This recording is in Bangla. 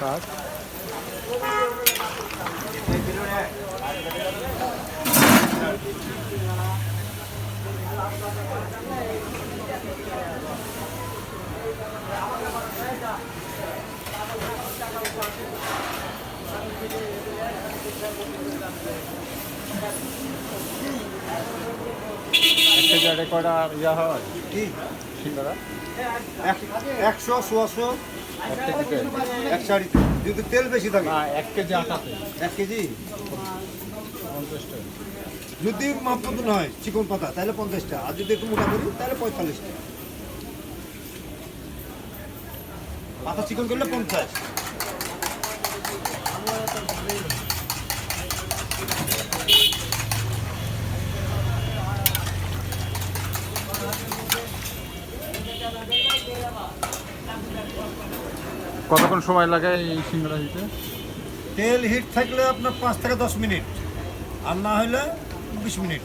কাজ। একটা জায়গায় কটা ইয়া হয় কি? সিঙ্গারা? এক- একশো দিতে এক শাড়ি যদি তেল বেশি এক কেজি এক কেজি হয় চিকন পাতা তাহলে পঞ্চাশটা আর যদি একটু মোটা করি তাহলে পঁয়তাল্লিশটা পাতা চিকন করলে পঞ্চাশ কতক্ষণ সময় লাগে এই সিঙ্গারা হিটে তেল হিট থাকলে আপনার পাঁচ থেকে দশ মিনিট, আর না হলে বিশ মিনিট।